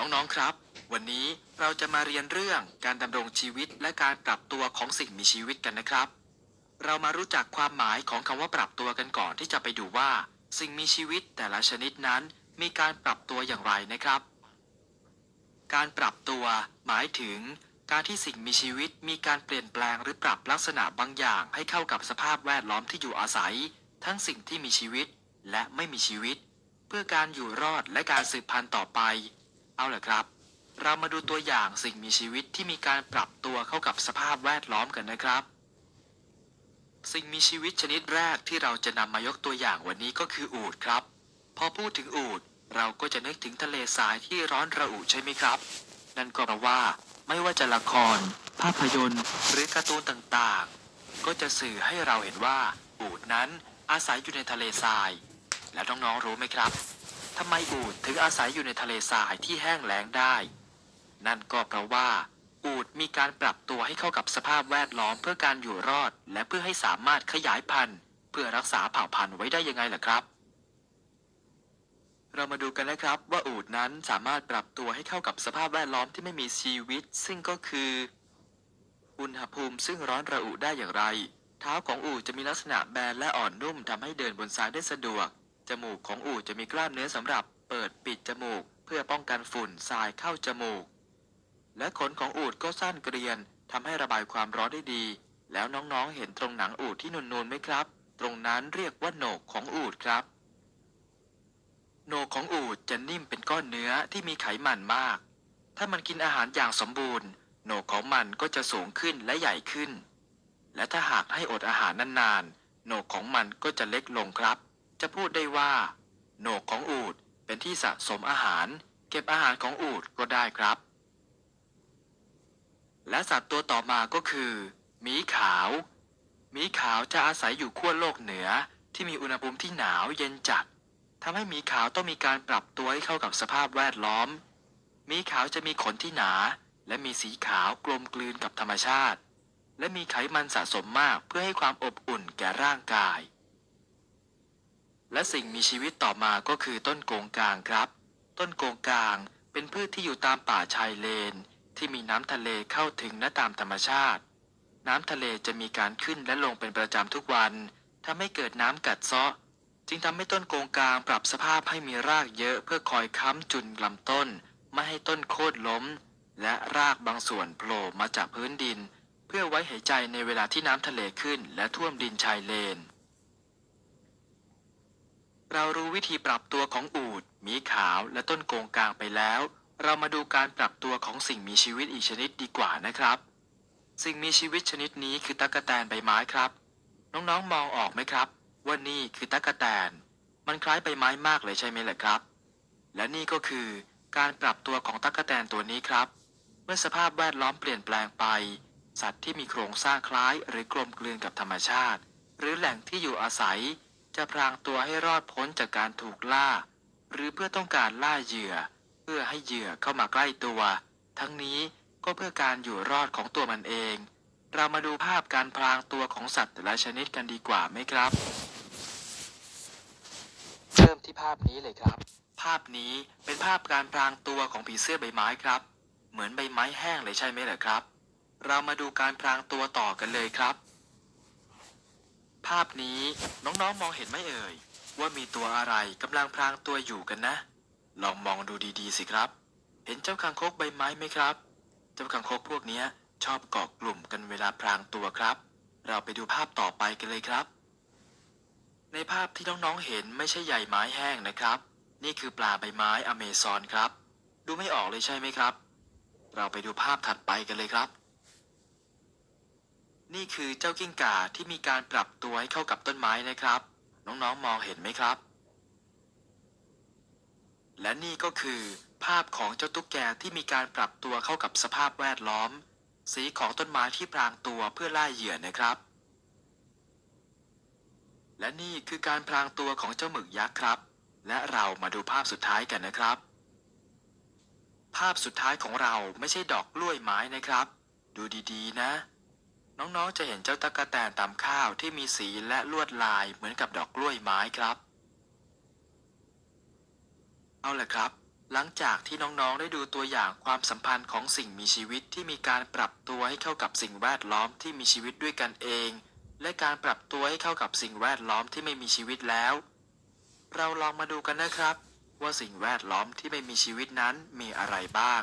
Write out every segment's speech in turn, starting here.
น้องๆครับ วันนี้เราจะมาเรียนเรื่องการดำรงชีวิตและการปรับตัวของสิ่งมีชีวิตกันนะครับ เรามารู้จักความหมายของคำว่าปรับตัวกันก่อนที่จะไปดูว่า สิ่งมีชีวิตแต่ละชนิดนั้น มีการปรับตัวอย่างไรนะครับ การปรับตัว หมายถึง การที่สิ่งมีชีวิตมีการเปลี่ยนแปลงหรือปรับลักษณะบางอย่าง ให้เข้ากับสภาพแวดล้อมที่อยู่อาศัย ทั้งสิ่งที่มีชีวิตและไม่มีชีวิต เพื่อการอยู่รอดและการสืบพันธุ์ต่อไป เอาล่ะครับ เรามาดูตัวอย่างสิ่งมีชีวิตที่มีการปรับตัวเข้ากับสภาพแวดล้อมกันนะครับ สิ่งมีชีวิตชนิดแรกที่เราจะนำมายกตัวอย่างวันนี้ก็คืออูฐครับ พอพูดถึงอูฐเราก็จะนึกถึงทะเลทรายที่ร้อนระอุใช่ไหมครับ นั่นก็เพราะว่าไม่ว่าจะละคร ภาพยนตร์ หรือการ์ตูนต่างๆ ก็จะสื่อให้เราเห็นว่าอูฐนั้นอาศัยอยู่ในทะเลทราย แล้วน้องๆรู้ไหมครับ ทำไมอูฐถึงอาศัยอยู่ในทะเลทรายที่แห้งแล้งได้ นั่นก็เพราะว่า อูฐมีการปรับตัวให้เข้ากับสภาพแวดล้อมเพื่อการอยู่รอด และเพื่อให้สามารถขยายพันธุ์ เพื่อรักษาเผ่าพันธุ์ไว้ได้ยังไงล่ะครับ เรามาดูกันนะครับว่าอูฐนั้นสามารถปรับตัวให้เข้ากับสภาพแวดล้อมที่ไม่มีชีวิต ซึ่งก็คือ อุณหภูมิซึ่งร้อนระอุได้อย่างไร เท้าของอูฐจะมีลักษณะแบนและอ่อนนุ่มทำให้เดินบนทรายได้สะดวก จมูกของอูฐจะมีกล้ามเนื้อสำหรับเปิดปิดจมูก เพื่อป้องกันฝุ่นทรายเข้าจมูก และขนของอูฐก็สั้นเกรียนทำให้ระบายความร้อนได้ดี แล้วน้องๆเห็นตรงหนังอูฐที่นูนๆไหมครับ ตรงนั้นเรียกว่าโหนกของอูฐครับ โหนกของอูฐจะนิ่มเป็นก้อนเนื้อที่มีไขมันมาก ถ้ามันกินอาหารอย่างสมบูรณ์ โหนกของมันก็จะสูงขึ้นและใหญ่ขึ้น และถ้าหากให้อดอาหารนานๆโหนกของมันก็จะเล็กลงครับ จะพูดได้ว่า โหนกของอูฐเป็นที่สะสมอาหาร เก็บอาหารของอูฐก็ได้ครับ และสัตว์ตัวต่อมาก็คือหมีขาวหมีขาวจะอาศัยอยู่ขั้วโลกเหนือที่มีอุณหภูมิที่หนาวเย็นจัดทำให้หมีขาวต้องมีการปรับตัวให้เข้ากับสภาพแวดล้อมหมีขาวจะมีขนที่หนา และมีสีขาวกลมกลืนกับธรรมชาติ และมีไขมันสะสมมากเพื่อให้ความอบอุ่นแก่ร่างกาย และสิ่งมีชีวิตต่อมาก็คือต้นโกงกางครับ ต้นโกงกางเป็นพืชที่อยู่ตามป่าชายเลน ที่มีน้ำทะเลเข้าถึงและตามธรรมชาติ น้ำทะเลจะมีการขึ้นและลงเป็นประจำทุกวันทำให้เกิดน้ำกัดเซาะ จึงทำให้ต้นโกงกางปรับสภาพให้มีรากเยอะเพื่อคอยค้ำจุนลำต้น ไม่ให้ต้นโค่นล้ม และรากบางส่วนโผล่มาจากพื้นดิน เพื่อไว้หายใจในเวลาที่น้ำทะเลขึ้นและท่วมดินชายเลน เรารู้วิธีปรับตัวของอูฐหมีขาวและต้นโกงกลางไปแล้ว เรามาดูการปรับตัวของสิ่งมีชีวิตอีกชนิดดีกว่านะครับ สิ่งมีชีวิตชนิดนี้คือตั๊กแตนใบไม้ครับ น้องๆมองออกไหมครับ ว่านี่คือตั๊กแตน มันคล้ายใบไม้มากเลยใช่ไหมล่ะครับ และนี่ก็คือการปรับตัวของตั๊กแตนตัวนี้ครับ เมื่อสภาพแวดล้อมเปลี่ยนแปลงไป สัตว์ที่มีโครงสร้างคล้ายหรือกลมกลืนกับธรรมชาติ หรือแหล่งที่อยู่อาศัย จะพรางตัวให้รอดพ้นจากการถูกล่า หรือเพื่อต้องการล่าเหยื่อ เพื่อให้เหยื่อเข้ามาใกล้ตัว ทั้งนี้ก็เพื่อการอยู่รอดของตัวมันเอง เรามาดูภาพการพรางตัวของสัตว์แต่ละชนิดกันดีกว่าไหมครับ เริ่มที่ภาพนี้เลยครับ ภาพนี้เป็นภาพการพรางตัวของผีเสื้อใบไม้ครับ เหมือนใบไม้แห้งเลยใช่ไหมล่ะครับ เรามาดูการพรางตัวต่อกันเลยครับ ภาพนี้น้องๆมองเห็นไหมเอ่ย ว่ามีตัวอะไรกำลังพรางตัวอยู่กันนะ ลองมองดูดีๆสิครับ เห็นเจ้าคางคกใบไม้ไหมครับ เจ้าคางคกพวกนี้ชอบเกาะกลุ่มกันเวลาพรางตัวครับ เราไปดูภาพต่อไปกันเลยครับ ในภาพที่น้องๆเห็นไม่ใช่ใยไม้แห้งนะครับ นี่คือปลาใบไม้อเมซอนครับ ดูไม่ออกเลยใช่ไหมครับ เราไปดูภาพถัดไปกันเลยครับ นี่คือเจ้ากิ้งก่าที่มีการปรับตัวให้เข้ากับต้นไม้นะครับ น้องๆมองเห็นไหมครับ และนี่ก็คือ ภาพของเจ้าตุ๊กแกที่มีการปรับตัวเข้ากับสภาพแวดล้อม สีของต้นไม้ที่พรางตัวเพื่อล่าเหยื่อนะครับ และนี่คือการพรางตัวของเจ้าหมึกยักษ์ครับ และเรามาดูภาพสุดท้ายกันนะครับ ภาพสุดท้ายของเราไม่ใช่ดอกกล้วยไม้นะครับ ดูดีๆนะ น้องๆจะเห็นเจ้าตั๊กแตนตามข้าวที่มีสีและลวดลายเหมือนกับดอกกล้วยไม้ครับ เอาละครับ หลังจากที่น้องๆได้ดูตัวอย่างความสัมพันธ์ของสิ่งมีชีวิตที่มีการปรับตัวให้เข้ากับสิ่งแวดล้อมที่มีชีวิตด้วยกันเอง และการปรับตัวให้เข้ากับสิ่งแวดล้อมที่ไม่มีชีวิตแล้ว เราลองมาดูกันนะครับ ว่าสิ่งแวดล้อมที่ไม่มีชีวิตนั้นมีอะไรบ้าง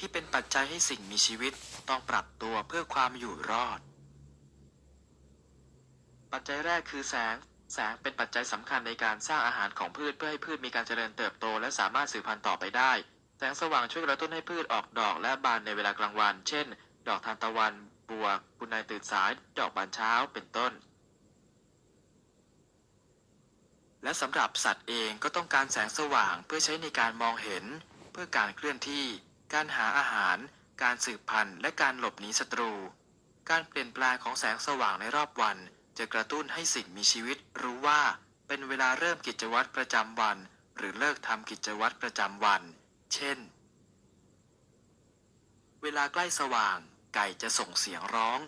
ที่เป็นปัจจัยให้สิ่งมีชีวิตต้องปรับตัวเพื่อความอยู่รอด ปัจจัยแรกคือแสง แสงเป็นปัจจัยสำคัญในการสร้างอาหารของพืชเพื่อให้พืชมีการเจริญเติบโต และสามารถสืบพันธุ์ต่อไปได้ แสงสว่างช่วยกระตุ้นให้พืชออกดอกและบานในเวลากลางวัน เช่น ดอกทานตะวัน บัวคุณนายตื่นสาย ดอกบานเช้า เป็นต้น และสำหรับสัตว์เองก็ต้องการแสงสว่างเพื่อใช้ในการมองเห็น เพื่อการเคลื่อนที่ การหาอาหาร การสืบพันธุ์ และการหลบหนีศัตรู การเปลี่ยนแปลงของแสงสว่างในรอบวัน จะกระตุ้นให้สิ่งมีชีวิตรู้ว่า เป็นเวลาเริ่มกิจวัตรประจำวัน หรือเลิกทำกิจวัตรประจำวัน เช่น เวลาใกล้สว่าง ไก่จะส่งเสียงร้อง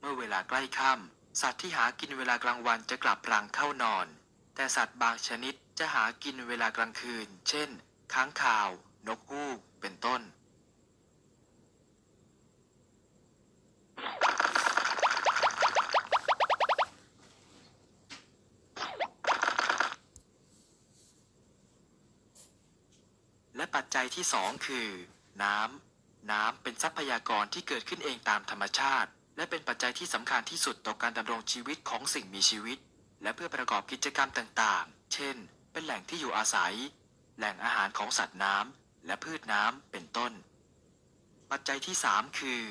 เมื่อเวลาใกล้ค่ำสัตว์ที่หากินเวลากลางวันจะกลับรังเข้านอน แต่สัตว์บางชนิดจะหากินเวลากลางคืน เช่น ค้างคาว นกฮูก เป็นต้น และปัจจัยที่สองคือ น้ำ น้ำเป็นทรัพยากรที่เกิดขึ้นเองตามธรรมชาติ และเป็นปัจจัยที่สำคัญที่สุดต่อการดำรงชีวิตของสิ่งมีชีวิต และเพื่อประกอบกิจกรรมต่างๆ เช่น เป็นแหล่งที่อยู่อาศัย แหล่งอาหารของสัตว์น้ำและพืชน้ำเป็นต้น ปัจจัยที่สามคือ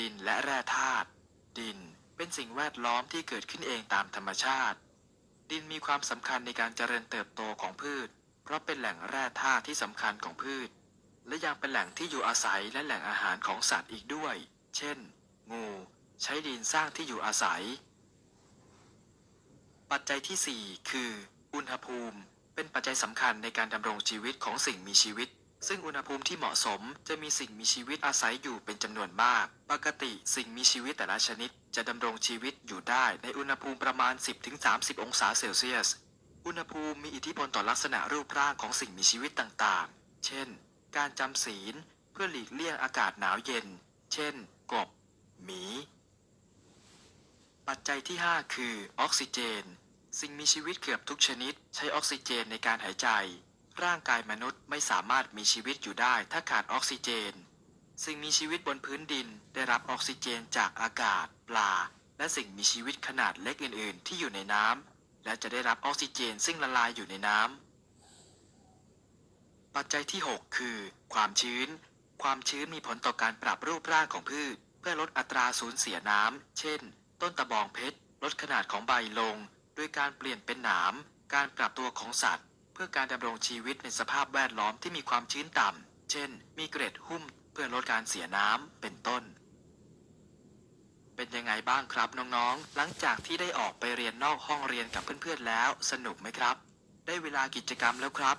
ดินและแร่ธาตุ ดินเป็นสิ่งแวดล้อมที่เกิดขึ้นเองตามธรรมชาติ ดินมีความสำคัญในการเจริญเติบโตของพืช เพราะเป็นแหล่งแร่ธาตุที่สำคัญของพืช และยังเป็นแหล่งที่อยู่อาศัยและแหล่งอาหารของสัตว์อีกด้วย เช่น งู ใช้ดินสร้างที่อยู่อาศัย ปัจจัยที่ 4 คือ อุณหภูมิ เป็นปัจจัยสำคัญในการดำรงชีวิตของสิ่งมีชีวิต ซึ่งอุณหภูมิที่เหมาะสมจะมีสิ่งมีชีวิตอาศัยอยู่เป็นจำนวนมาก ปกติสิ่งมีชีวิตแต่ละชนิด จะดำรงชีวิตอยู่ได้ในอุณหภูมิประมาณ 10-30 องศาเซลเซียส อุณหภูมิมีอิทธิพลต่อลักษณะรูปร่างของสิ่งมีชีวิตต่างๆ เช่น การจำศีลเพื่อหลีกเลี่ยงอากาศหนาวเย็น เช่น กบ หมี ปัจจัยที่ 5 คือออกซิเจน สิ่งมีชีวิตเกือบทุกชนิด ใช้ออกซิเจนในการหายใจ ร่างกายมนุษย์ไม่สามารถมีชีวิตอยู่ได้ถ้าขาดออกซิเจน สิ่งมีชีวิตบนพื้นดินได้รับออกซิเจนจากอากาศ ปลา และสิ่งมีชีวิตขนาดเล็กอื่น ๆ ที่อยู่ในน้ำและจะได้รับออกซิเจนซึ่งละลายอยู่ในน้ำปัจจัยที่ 6 คือ ความชื้น ความชื้นมีผลต่อการปรับรูปร่างของพืช เพื่อลดอัตราสูญเสียน้ำเช่น ต้นตะบองเพชรลดขนาดของใบลง ด้วยการเปลี่ยนเป็นหนามการปรับตัวของสัตว์ เพื่อการดำรงชีวิตในสภาพแวดล้อมที่มีความชื้นต่ำ เช่น มีเกร็ดหุ้มเพื่อลดการเสียน้ำ เป็นต้น เป็นยังไงบ้างครับน้องๆ หลังจากที่ได้ออกไปเรียนนอกห้องเรียนกับเพื่อนๆแล้ว สนุกไหมครับ ได้เวลากิจกรรมแล้วครับ